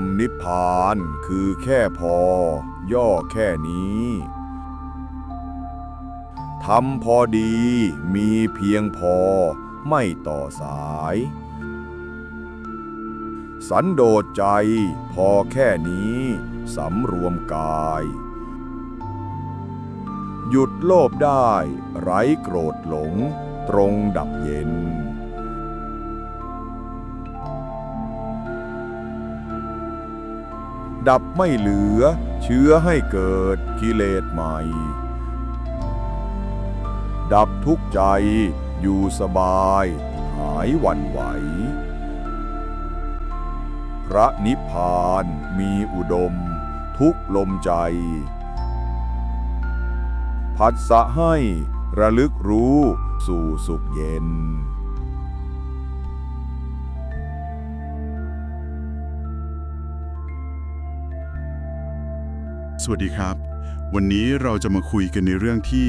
ำนิพพานคือแค่พอ ย่อแค่นี้ทำพอดีมีเพียงพอไม่ต่อสาย สันโดษใจพอแค่นี้สำรวมกาย หยุดโลภได้ไร้โกรธหลงตรงดับเย็น ดับไม่เหลือ เชื้อให้เกิดกิเลสใหม่ ดับทุกใจอยู่สบาย หายหวั่นไหว พระนิพพานมีอุดม ทุกลมใจ พัดสะให้ระลึกรู้สู่สุขเย็น วัสดีครับ วันนี้เราจะมาคุยกันในเรื่องที่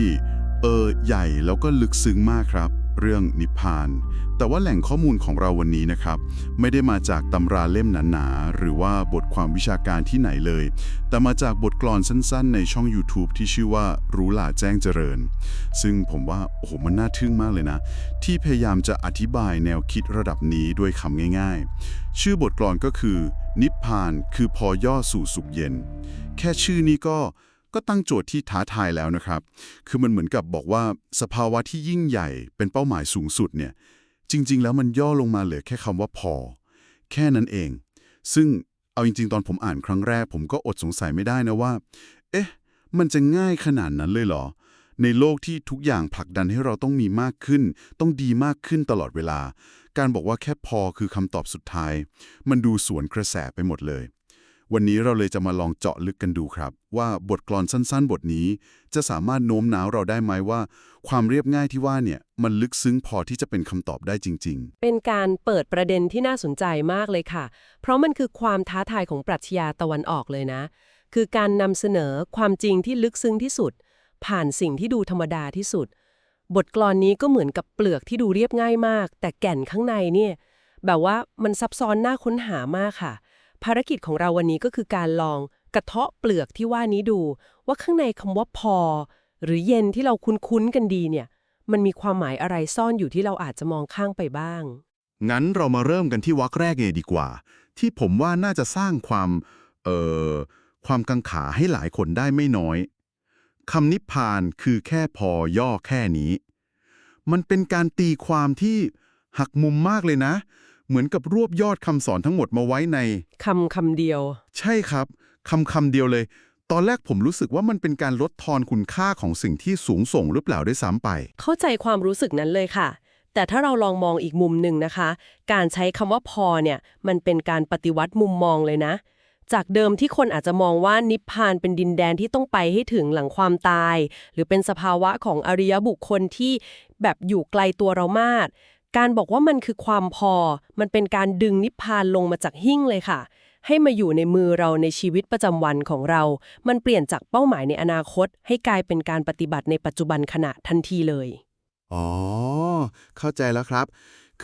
เออ ใหญ่แล้วก็ลึกซึ้งมากครับ เรื่องนิพพาน แต่ว่าแหล่งข้อมูลของเราวันนี้นะครับ ไม่ได้มาจากตำราเล่มหนาๆหรือว่าบทความวิชาการที่ไหนเลย แต่มาจากบทกลอนสั้นๆ ในช่อง YouTube ที่ชื่อว่ารู้หลาแจ้งเจริญ ซึ่งผมว่าโอ้โหมันน่าทึ่งมากเลยนะ ที่พยายามจะอธิบายแนวคิดระดับนี้ด้วยคำง่าย ๆ ชื่อบทกลอนก็คือ นิพพานคือพอย่อสู่สุขเย็น แค่ชื่อนี้ก็ก็ตั้งโจทย์ที่ท้าทายแล้วนะครับ คือมันเหมือนกับบอกว่าสภาวะที่ยิ่งใหญ่เป็นเป้าหมายสูงสุดเนี่ย จริง ๆ แล้วมันย่อลงมาเหลือแค่คำว่าพอ แค่นั้นเอง ซึ่งเอาจริง ๆ ตอนผมอ่านครั้งแรก ผมก็อดสงสัยไม่ได้นะว่า เอ๊ะ มันจะง่ายขนาดนั้นเลยเหรอ ในโลกที่ทุกอย่างผลักดันให้เราต้องมีมากขึ้น ต้องดีมากขึ้นตลอดเวลา การบอกว่าแค่พอคือคำตอบสุดท้าย มันดูสวนกระแสไปหมดเลย วันนี้เราเลยจะมาลองเจาะลึกกันดูครับ ว่าบทกลอนสั้นๆ บทนี้ จะสามารถโน้มน้าวเราได้ไหมว่า ความเรียบง่ายที่ว่าเนี่ยมันลึกซึ้งพอที่จะเป็นคำตอบได้จริง ๆ เป็นการเปิดประเด็นที่น่าสนใจมากเลยค่ะ เพราะมันคือความท้าทายของปรัชญาตะวันออกเลยนะ คือการนำเสนอความจริงที่ลึกซึ้งที่สุด ผ่านสิ่งที่ดูธรรมดาที่สุด บทกลอนนี้ก็เหมือนกับเปลือกที่ดูเรียบง่ายมาก แต่แก่นข้างในเนี่ยแบบว่ามันซับซ้อนน่าค้นหามากค่ะ ภารกิจของเราวันนี้ก็คือการลองกระเทาะเปลือกที่ว่านี้ดู ว่าข้างในคำว่าพอ หรือเย็นที่เราคุ้นๆกันดีเนี่ย มันมีความหมายอะไรซ่อนอยู่ที่เราอาจจะมองข้างไปบ้าง งั้นเรามาเริ่มกันที่วรรคแรกเลยดีกว่า ที่ผมว่าน่าจะสร้างความเอ่อความกังขาให้หลายคนได้ไม่น้อย คำนิพพานคือแค่พอย่อแค่นี้ มันเป็นการตีความที่หักมุมมากเลยนะ เหมือนกับรวบยอดคำสอนทั้งหมดมาไว้ในคำคำเดียว ใช่ครับคำคำเดียวเลย ตอนแรกผมรู้สึกว่ามันเป็นการลดทอนคุณค่าของสิ่งที่สูงส่งหรือเปล่าด้วยซ้ำไป เข้าใจความรู้สึกนั้นเลยค่ะ แต่ถ้าเราลองมองอีกมุมหนึ่งนะคะ การใช้คำว่าพอเนี่ย มันเป็นการปฏิวัติมุมมองเลยนะ จากเดิมที่คนอาจจะมองว่านิพพานเป็นดินแดนที่ต้องไปให้ถึงหลังความตาย หรือเป็นสภาวะของอริยบุคคลที่แบบอยู่ไกลตัวเรามาก การบอกว่ามันคือความพอ มันเป็นการดึงนิพพานลงมาจากหิ้งเลยค่ะ ให้มาอยู่ในมือเราในชีวิตประจำวันของเรา มันเปลี่ยนจากเป้าหมายในอนาคต ให้กลายเป็นการปฏิบัติในปัจจุบันขณะทันทีเลย อ๋อ เข้าใจแล้วครับ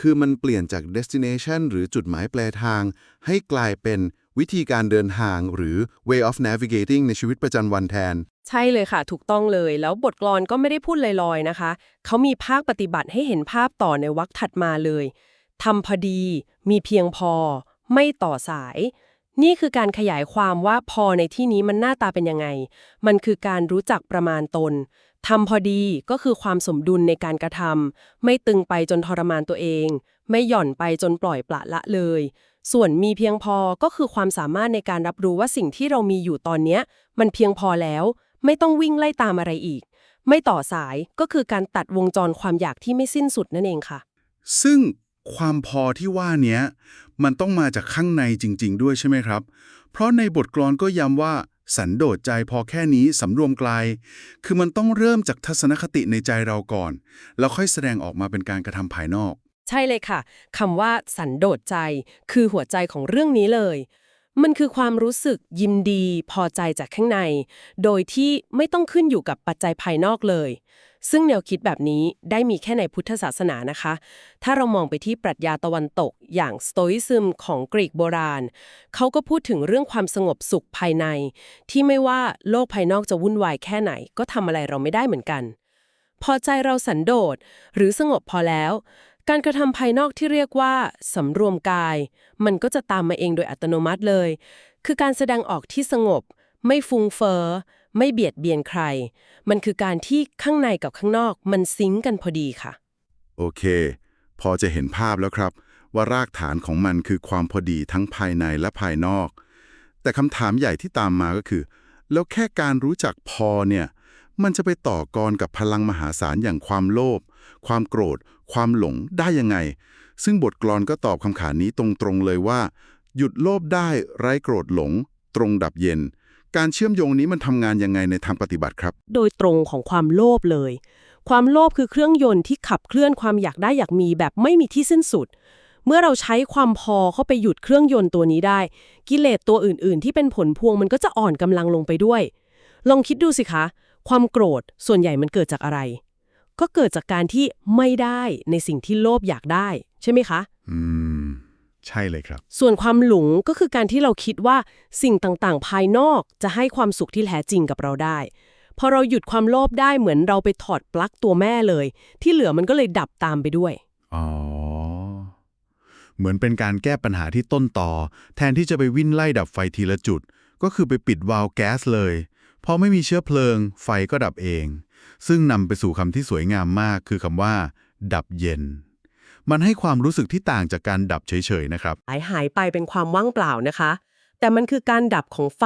คือมันเปลี่ยนจาก destination หรือจุดหมายปลายทาง ให้กลายเป็น วิธีการเดินทางหรือ way of navigating ในชีวิตประจำวันแทน ใช่เลยค่ะ ถูกต้องเลย แล้วบทกลอนก็ไม่ได้พูดลอยๆนะคะ เขามีภาคปฏิบัติให้เห็นภาพต่อในวรรคถัดมาเลยทำพอดี มีเพียงพอ ไม่ต่อสาย นี่คือการขยายความว่าพอในที่นี้มันหน้าตาเป็นยังไง มันคือการรู้จักประมาณตนทำพอดีก็คือความสมดุลในการกระทำไม่ตึงไปจนทรมานตัวเอง ไม่หย่อนไปจนปล่อยปละละเลย ส่วนมีเพียงพอก็คือความสามารถในการรับรู้ว่าสิ่งที่เรามีอยู่ตอนนี้มันเพียงพอแล้ว ไม่ต้องวิ่งไล่ตามอะไรอีก ไม่ต่อสายก็คือการตัดวงจรความอยากที่ไม่สิ้นสุดนั่นเองค่ะ ซึ่งความพอที่ว่าเนี้ยมันต้องมาจากข้างในจริง ๆ ด้วยใช่ไหมครับ เพราะในบทกลอนก็ย้ำว่า สันโดษใจพอแค่นี้สำรวมไกลคือมันต้องเริ่มจากทัศนคติในใจเราก่อน แล้วค่อยแสดงออกมาเป็นการกระทำภายนอก ใช่เลยค่ะคำว่าสันโดษใจ คือหัวใจของเรื่องนี้เลย มันคือความรู้สึกยินดี พอใจจากข้างใน โดยที่ไม่ต้องขึ้นอยู่กับปัจจัยภายนอกเลย ซึ่งแนวคิดแบบนี้ได้มีแค่ในพุทธศาสนานะคะ ถ้าเรามองไปที่ปรัชญาตะวันตก อย่างสโตอิซึมของกรีกโบราณ เขาก็พูดถึงเรื่องความสงบสุขภายใน ที่ไม่ว่าโลกภายนอกจะวุ่นวายแค่ไหน ก็ทำอะไรเราไม่ได้เหมือนกัน พอใจเราสันโดษหรือสงบพอแล้ว การกระทำภายนอกที่เรียกว่าสำรวมกาย มันก็จะตามมาเองโดยอัตโนมัติเลย คือการแสดงออกที่สงบ ไม่ฟุ้งเฟอ้อไม่เบียดเบียนใคร มันคือการที่ข้างในกับข้างนอกมันซิงก์กันพอดีค่ะ โอเค พอจะเห็นภาพแล้วครับ ว่ารากฐานของมันคือความพอดีทั้งภายในและภายนอก แต่คำถามใหญ่ที่ตามมาก็คือ แล้วแค่การรู้จักพอเนี่ย มันจะไปต่อกรกับพลังมหาศาลอย่างความโลภความโกรธ ความหลงได้ยังไง ซึ่งบทกลอนก็ตอบคำขานนี้ตรงๆเลยว่า หยุดโลภได้ไร้โกรธหลง ตรงดับเย็น การเชื่อมโยงนี้มันทำงานยังไงในทางปฏิบัติครับ โดยตรงของความโลภเลย ความโลภคือเครื่องยนต์ที่ขับเคลื่อนความอยากได้อยากมีแบบไม่มีที่สิ้นสุด เมื่อเราใช้ความพอเข้าไปหยุดเครื่องยนต์ตัวนี้ได้ กิเลสตัวอื่น ๆ ที่เป็นผลพวงมันก็จะอ่อนกำลังลงไปด้วย ลองคิดดูสิคะ ความโกรธส่วนใหญ่มันเกิดจากอะไร ก็เกิดจากการที่ไม่ได้ในสิ่งที่โลภอยากได้ ใช่ไหมคะ อืม ใช่เลยครับ ส่วนความหลงก็คือการที่เราคิดว่าสิ่งต่างๆ ภายนอกจะให้ความสุขที่แท้จริงกับเราได้ พอเราหยุดความโลภได้เหมือนเราไปถอดปลั๊กตัวแม่เลย ที่เหลือมันก็เลยดับตามไปด้วย อ๋อ เหมือนเป็นการแก้ปัญหาที่ต้นต่อ แทนที่จะไปวิ่นไล่ดับไฟทีละจุด ก็คือไปปิดวาล์วแก๊สเลย พอไม่มีเชื้อเพลิง ไฟก็ดับเอง ซึ่งนำไปสู่คำที่สวยงามมาก คือคำว่า ดับเย็น มันให้ความรู้สึกที่ต่างจากการดับเฉยๆนะครับ หายหายไปเป็นความว่างเปล่านะคะ แต่มันคือการดับของไฟ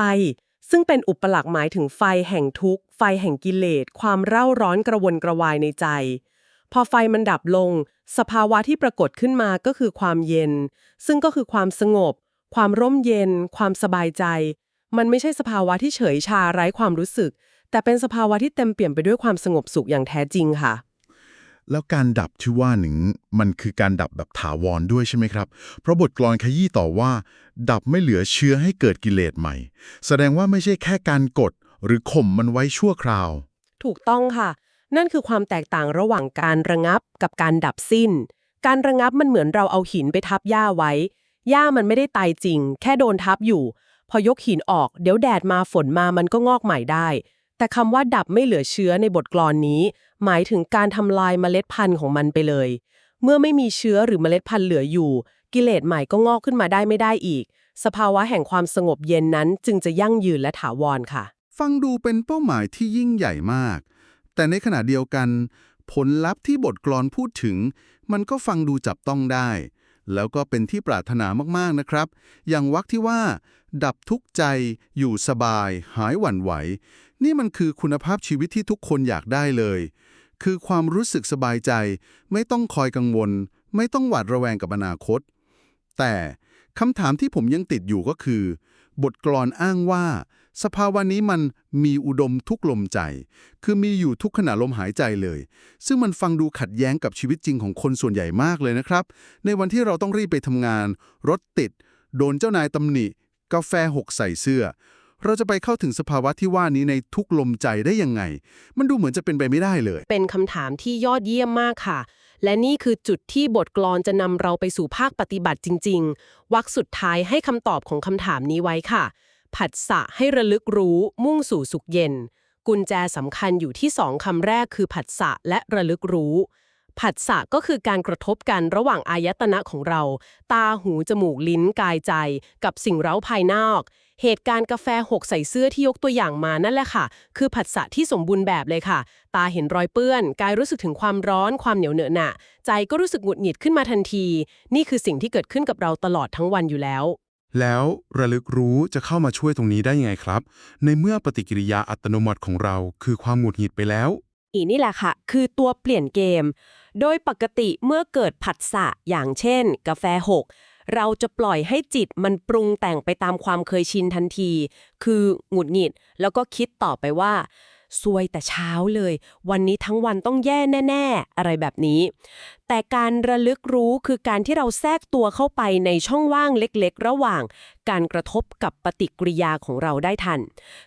ซึ่งเป็นอุปลักษณ์หมายถึงไฟแห่งทุกข์ ไฟแห่งกิเลส ความเร่าร้อนกระวนกระวายในใจ พอไฟมันดับลง สภาวะที่ปรากฏขึ้นมาก็คือความเย็น ซึ่งก็คือความสงบ ความร่มเย็น ความสบายใจ มันไม่ใช่สภาวะที่เฉยชาไร้ความรู้สึก แต่เป็นสภาวะที่เต็มเปี่ยมไปด้วยความสงบสุขอย่างแท้จริงค่ะ แล้วการดับที่ว่าหนึ่งมันคือการดับแบบถาวรด้วยใช่ไหมครับ เพราะบทกลอนขยี้ต่อว่า ดับไม่เหลือเชื้อให้เกิดกิเลสใหม่ แสดงว่าไม่ใช่แค่การกด หรือข่มมันไว้ชั่วคราว ถูกต้องค่ะ นั่นคือความแตกต่างระหว่างการระงับกับการดับสิ้น การระงับมันเหมือนเราเอาหินไปทับหญ้าไว้หญ้ามันไม่ได้ตายจริง แค่โดนทับอยู่ พอยกหินออก เดี๋ยวแดดมาฝนมามันก็งอกใหม่ได้ แต่คำว่าดับไม่เหลือเชื้อในบทกลอนนี้ หมายถึงการทำลายเมล็ดพันธุ์ของมันไปเลย เมื่อไม่มีเชื้อหรือเมล็ดพันธุ์เหลืออยู่ กิเลสใหม่ก็งอกขึ้นมาได้ไม่ได้อีก สภาวะแห่งความสงบเย็นนั้นจึงจะยั่งยืนและถาวรค่ะ ฟังดูเป็นเป้าหมายที่ยิ่งใหญ่มาก แต่ในขณะเดียวกัน ผลลัพธ์ที่บทกลอนพูดถึง มันก็ฟังดูจับต้องได้ แล้วก็เป็นที่ปรารถนามากๆนะครับ อย่างวรรคที่ว่า ดับทุกข์ใจ อยู่สบาย หายหวั่นไหว นี่มันคือคุณภาพชีวิตที่ทุกคนอยากได้เลย คือความรู้สึกสบายใจ ไม่ต้องคอยกังวล ไม่ต้องหวาดระแวงกับอนาคต แต่คำถามที่ผมยังติดอยู่ก็คือ บทกลอนอ้างว่า สภาวะนี้มันมีอุดมทุกลมใจ คือมีอยู่ทุกขณะลมหายใจเลย ซึ่งมันฟังดูขัดแย้งกับชีวิตจริงของคนส่วนใหญ่มากเลยนะครับ ในวันที่เราต้องรีบไปทำงาน รถติด โดนเจ้านายตำหนิ กาแฟหกใส่เสื้อ เราจะไปเข้าถึงสภาวะที่ว่านี้ในทุกลมใจได้ยังไง มันดูเหมือนจะเป็นไปไม่ได้เลย เป็นคำถามที่ยอดเยี่ยมมากค่ะ และนี่คือจุดที่บทกลอนจะนำเราไปสู่ภาคปฏิบัติจริง ๆวรรคสุดท้ายให้คำตอบของคำถามนี้ไว้ค่ะ ผัสสะให้ระลึกรู้มุ่งสู่สุขเย็น กุญแจสำคัญอยู่ที่สองคำแรกคือผัสสะและระลึกรู้ ผัสสะก็คือการกระทบกันระหว่างอายตนะของเรา ตาหู จมูกลิ้นกายใจ กับสิ่งเร้าภายนอก เหตุการณ์กาแฟหกใส่เสื้อที่ยกตัวอย่างมานั่นแหละค่ะ คือผัสสะที่สมบูรณ์แบบเลยค่ะ ตาเห็นรอยเปื้อน กายรู้สึกถึงความร้อนความเหนียวเหนอะหนะใจก็รู้สึกหงุดหงิดขึ้นมาทันที นี่คือสิ่งที่เกิดขึ้นกับเราตลอดทั้งวันอยู่แล้ว แล้วระลึกรู้จะเข้ามาช่วยตรงนี้ได้ยังไงครับ ในเมื่อปฏิกิริยาอัตโนมัติของเรา คือความหงุดหงิดไปแล้ว อีนี่แหละค่ะ คือตัวเปลี่ยนเกม โดยปกติเมื่อเกิดผัสสะอย่างเช่น กาแฟหกเราจะปล่อยให้จิตมันปรุงแต่งไปตามความเคยชินทันที คือหงุดหงิด แล้วก็คิดต่อไปว่า ซวยแต่เช้าเลย วันนี้ทั้งวันต้องแย่แน่ ๆ อะไรแบบนี้ แต่การระลึกรู้คือการที่เราแทรกตัวเข้าไปในช่องว่างเล็กๆ ระหว่าง การกระทบกับปฏิกิริยาของเราได้ทัน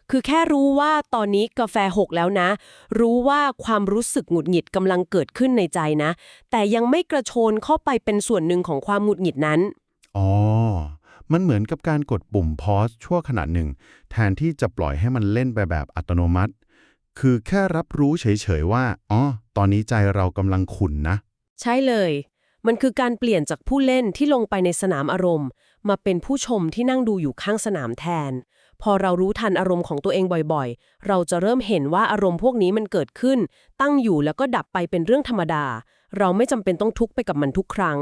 คือแค่รู้ว่าตอนนี้กาแฟหกแล้วนะ รู้ว่าความรู้สึกหงุดหงิดกำลังเกิดขึ้นในใจนะ แต่ยังไม่กระโชนเข้าไปเป็นส่วนหนึ่งของความหงุดหงิดนั้นอ๋อมันเหมือนกับการกดปุ่มพอสชั่วขณะหนึ่ง แทนที่จะปล่อยให้มันเล่นไปแบบอัตโนมัติ คือแค่รับรู้เฉยๆว่าอ๋อตอนนี้ใจเรากำลังขุ่นนะ ใช่เลย มันคือการเปลี่ยนจากผู้เล่นที่ลงไปในสนามอารมณ์ มาเป็นผู้ชมที่นั่งดูอยู่ข้างสนามแทน พอเรารู้ทันอารมณ์ของตัวเองบ่อยๆ เราจะเริ่มเห็นว่าอารมณ์พวกนี้มันเกิดขึ้น ตั้งอยู่แล้วก็ดับไปเป็นเรื่องธรรมดา เราไม่จำเป็นต้องทุกข์ไปกับมันทุกครั้ง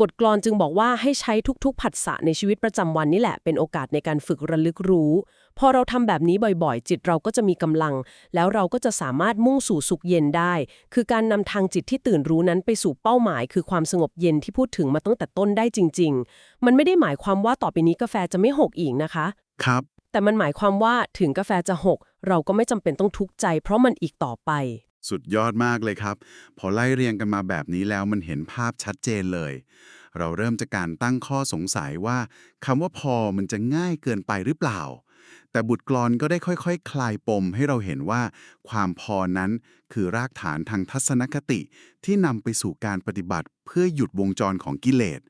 บทกลอนจึงบอกว่าให้ใช้ทุกๆ ผัสสะในชีวิตประจำวันนี่แหละ เป็นโอกาสในการฝึกระลึกรู้ พอเราทำแบบนี้บ่อยๆ จิตเราก็จะมีกำลัง แล้วเราก็จะสามารถมุ่งสู่สุขเย็นได้ คือการนำทางจิตที่ตื่นรู้นั้นไปสู่เป้าหมาย คือความสงบเย็นที่พูดถึงมาตั้งแต่ต้นได้จริง ๆ มันไม่ได้หมายความว่าต่อไปนี้กาแฟจะไม่หกอีกนะคะ ครับ แต่มันหมายความว่าถึงกาแฟจะหกเราก็ไม่จำเป็นต้องทุกข์ใจ เพราะมันอีกต่อไป สุดยอดมากเลยครับ พอไล่เรียงกันมาแบบนี้แล้วมันเห็นภาพชัดเจนเลย เราเริ่มจากการตั้งข้อสงสัยว่าคำว่าพอมันจะง่ายเกินไปหรือเปล่า แต่บุตรกลอนก็ได้ค่อยๆคคลายปมให้เราเห็นว่า ความพอนั้นคือรากฐานทางทัศนคติที่นำไปสู่การปฏิบัติเพื่อหยุดวงจรของกิเลส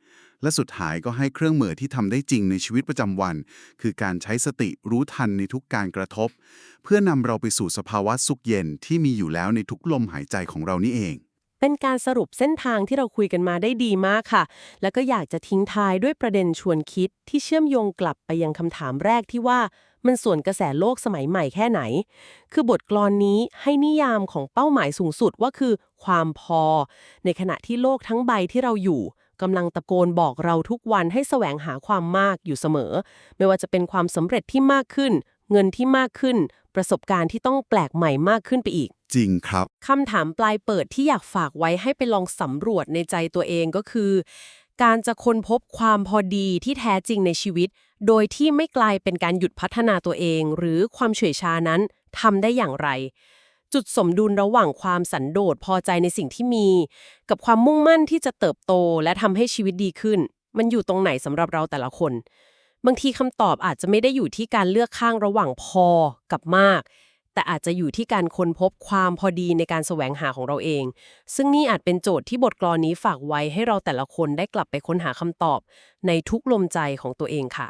และสุดท้ายก็ให้เครื่องมือที่ทำได้จริงในชีวิตประจำวัน คือการใช้สติรู้ทันในทุกการกระทบ เพื่อนำเราไปสู่สภาวะสุขเย็นที่มีอยู่แล้วในทุกลมหายใจของเรานี่เองเป็นการสรุปเส้นทางที่เราคุยกันมาได้ดีมากค่ะ แล้วก็อยากจะทิ้งท้ายด้วยประเด็นชวนคิดที่เชื่อมโยงกลับไปยังคำถามแรกที่ว่ามันส่วนกระแสโลกสมัยใหม่แค่ไหน คือบทกลอนนี้ให้นิยามของเป้าหมายสูงสุดว่าคือความพอ ในขณะที่โลกทั้งใบที่เราอยู่ กำลังตะโกนบอกเราทุกวันให้แสวงหาความมากอยู่เสมอ ไม่ว่าจะเป็นความสำเร็จที่มากขึ้น เงินที่มากขึ้น ประสบการณ์ที่ต้องแปลกใหม่มากขึ้นไปอีก จริงครับคำถามปลายเปิดที่อยากฝากไว้ให้ไปลองสำรวจในใจตัวเองก็คือ การจะค้นพบความพอดีที่แท้จริงในชีวิต โดยที่ไม่กลายเป็นการหยุดพัฒนาตัวเอง หรือความเฉื่อยชานั้นทำได้อย่างไร จุดสมดุลระหว่างความสันโดษพอใจในสิ่งที่มี กับความมุ่งมั่นที่จะเติบโตและทำให้ชีวิตดีขึ้น มันอยู่ตรงไหนสำหรับเราแต่ละคน บางทีคำตอบอาจจะไม่ได้อยู่ที่การเลือกข้างระหว่างพอกับมาก แต่อาจจะอยู่ที่การค้นพบความพอดีในการแสวงหาของเราเอง ซึ่งนี่อาจเป็นโจทย์ที่บทกลอนนี้ฝากไว้ให้เราแต่ละคนได้กลับไปค้นหาคำตอบ ในทุกลมใจของตัวเองค่ะ